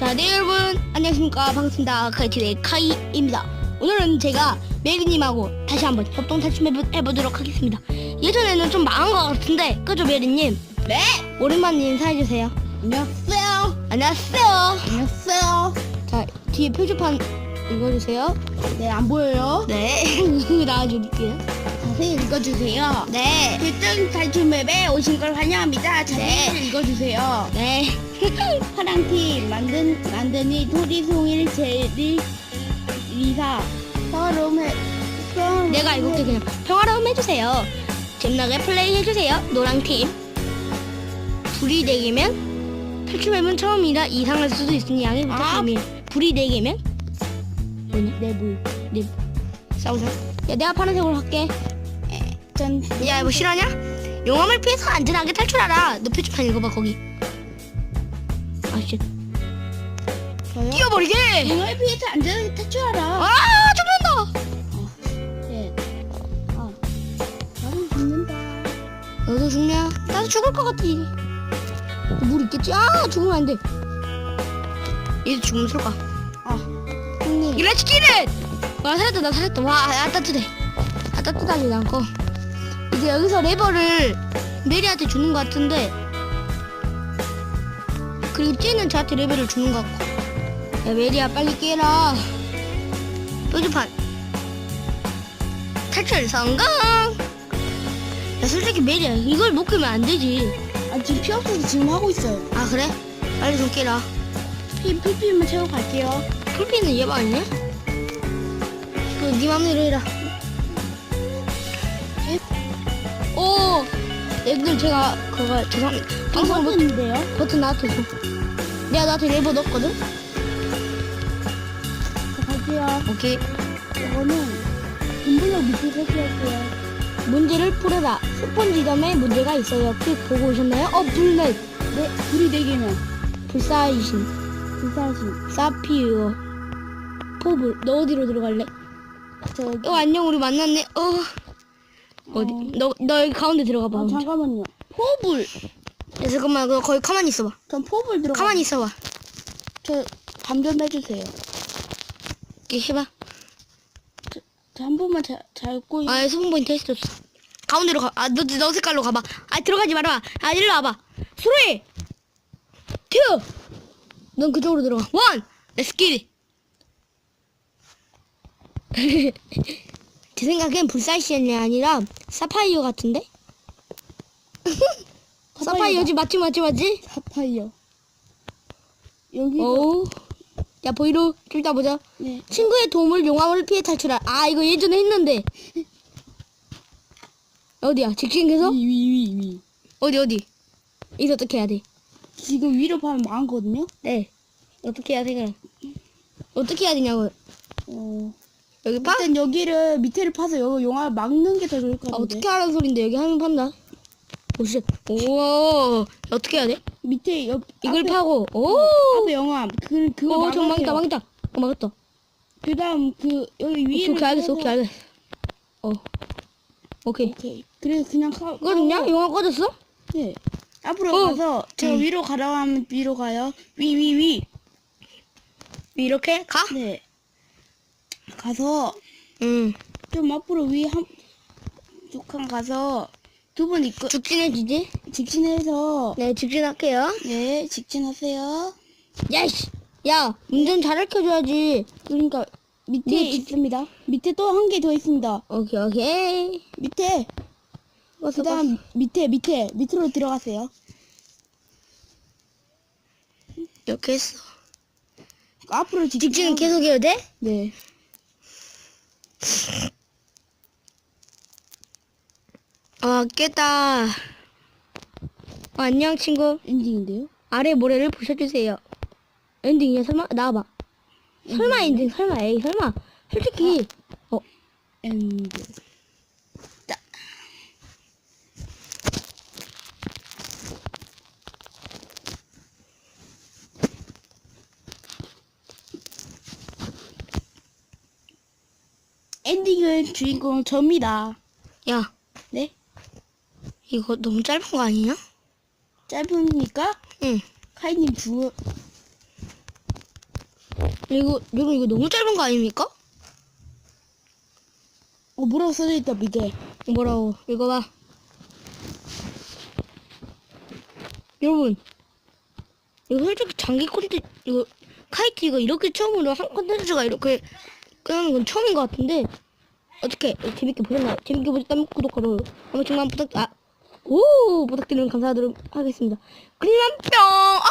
자, 네 여러분 안녕하십니까 반갑습니다. 카이티의 카이입니다. 오늘은 제가 메리님하고 다시 한번 협동 탈춤 해보도록 하겠습니다. 예전에는 좀 망한 것 같은데 그죠 메리님? 네. 오랜만에 인사해주세요. 안녕하세요. 안녕하세요. 안녕하세요. 자 뒤에 표지판 읽어주세요. 네, 안 보여요? 네 나와줄게요. 자세히 읽어주세요. 네. 일등 탈출 맵에 오신 걸 환영합니다. 자세히 네. 읽어주세요. 네. 파랑팀 만든 만드니 토리송일 제리 리사 서롬 해 서롬 내가 읽을게 그냥 평화로움 해주세요. 재미나게 플레이 해주세요. 노랑팀. 불이 네 개면 탈출맵은 처음이라 이상할 수도 있으니 양해 부탁드립니다. 불이 네 개면 뭐냐? 내불. 네 싸우자. 야 내가 파란색으로 할게. 전야 이거 실화냐? 용암을 피해서 안전하게 탈출하라. 너 표지판 읽어봐 거기. 아씨? 뛰어버리게. 용을 피해서 안전하게 탈출하라. 아 죽는다. 네. 아, 나는 죽는다. 너도 죽냐? 나도 죽을 것 같아. 물 있겠지? 아 죽으면 안 돼. 얘도 죽으면 쏠까? 아, 형님. 렛츠 기릿! 와 살았다 나 살았다 와 아, 따뜻해 아 따뜻하지 않고 이제 여기서 레버를 메리한테 주는 것 같은데 그리고 찌는 저한테 레벨을 주는 것 같고 야 메리야 빨리 깨라 표지판 탈출 성공 야 솔직히 메리야 이걸 못 깨면 안 되지 아, 지금 피 없어서 지금 하고 있어요. 아 그래? 빨리 좀 깨라 피, 피피만 채우고 갈게요. 풀피는 얘가 아니냐? 그네 맘대로 해라. 애들 제가 그거 죄송합니다. 방송 못 있는데요? 버튼 나한테 줘. 내가 나한테 레버 넣었거든. 자, 갈게요. 오케이. 이거는 인블럭 밑에 설치할게요. 문제를 풀어라. 스폰 지점에 문제가 있어요. 퀵 보고 오셨나요? 어, 불넷. 네, 불이 네 개면 불사이신. 불사신. 사피어. 포불. 너 어디로 들어갈래? 저 어, 안녕. 우리 만났네. 어. 어디? 너, 너 여기 가운데 들어가 봐. 아, 잠깐만요. 포불. 야, 잠깐만. 너 거기 가만히 있어봐. 전 포불 들어가. 가만히 있어봐. 저 감전 해주세요. 이렇게 해봐. 저한 번만 자, 잡고. 아, 스폰 포인트 했었어. 가운데로 가. 아, 너, 너 색깔로 가봐. 아, 들어가지 말아봐. 아, 일로 와봐. 수로이! 투! 넌 그쪽으로 들어가. 원! 렛츠 기 제 생각엔 불사이시안이 아니라 사파이어 같은데? 사파이어지 맞지 맞지 맞지? 사파이어. 여기. 어우 야 보이로 좀 이따 보자 네. 친구의 도움을 용암을 피해 탈출할 아 이거 예전에 했는데 어디야 직진 계속? 위, 위, 위, 위. 어디 어디 이거 어떻게 해야 돼? 지금 위로 파면 망하거든요? 네 어떻게 해야 돼 그럼 어떻게 해야 되냐고 어. 여기 파? 일단 여기를 밑에를 파서 여기 용암을 막는 게 더 좋을 것 아, 같은데. 어떻게 하라는 소린데 여기 하면 판다 오씨 오 어떻게 해야 돼? 밑에 옆 이걸 앞에, 파고 오 앞에 영암. 그 그거 오, 막아요. 저 망했다, 망했다. 어, 망했다. 그다음 그 여기 위에 오케이, 알겠어, 오케이, 알겠어. 어. 오케이. 오케이. 그래서 그냥 가. 이거는요? 영화 꺼졌어? 네. 앞으로 어. 가서 저 음. 위로 가라고 하면 위로 가요. 위 위 위. 이렇게 가? 네. 가서 응. 좀 앞으로 위한두 칸 가서 두번 있고 직진해주지? 직진해서 네, 직진할게요. 네 직진하세요. 야이씨! 야, 운전 잘 가르쳐줘야지. 그러니까 밑에 네, 직- 있습니다. 밑에 또 한 개 더 있습니다. 오케이, 오케이. 밑에 왔어, 그다음 밑에 밑에 밑으로 들어가세요. 이렇게 했어. 앞으로 직진. 직진은 계속 해야 돼? 네. 어, 깼다. 어, 안녕, 친구. 엔딩인데요? 아래 모래를 부셔주세요. 엔딩이야, 설마? 나와봐. 설마 엔딩, 설마, 에이, 설마. 솔직히, 어, 엔딩. 엔딩은 주인공 접니다. 야, 네? 이거 너무 짧은 거 아니냐? 짧으니까 응. 카이님 죽어 이거 여러분 이거 너무 짧은 거 아닙니까? 어 뭐라고 써져 있다 밑에. 뭐라고 읽어봐. 여러분 이거 솔직히 장기 콘텐츠 이거 카이트 이거 이렇게 처음으로 한 콘텐츠가 이렇게 끝나는 건 처음인 것 같은데 어떻게 재밌게 보셨나요? 재밌게 보셨다면 구독하러 한 번씩만 부탁 아 오 부탁드리면 감사하도록 하겠습니다. 그냥 뿅. 아!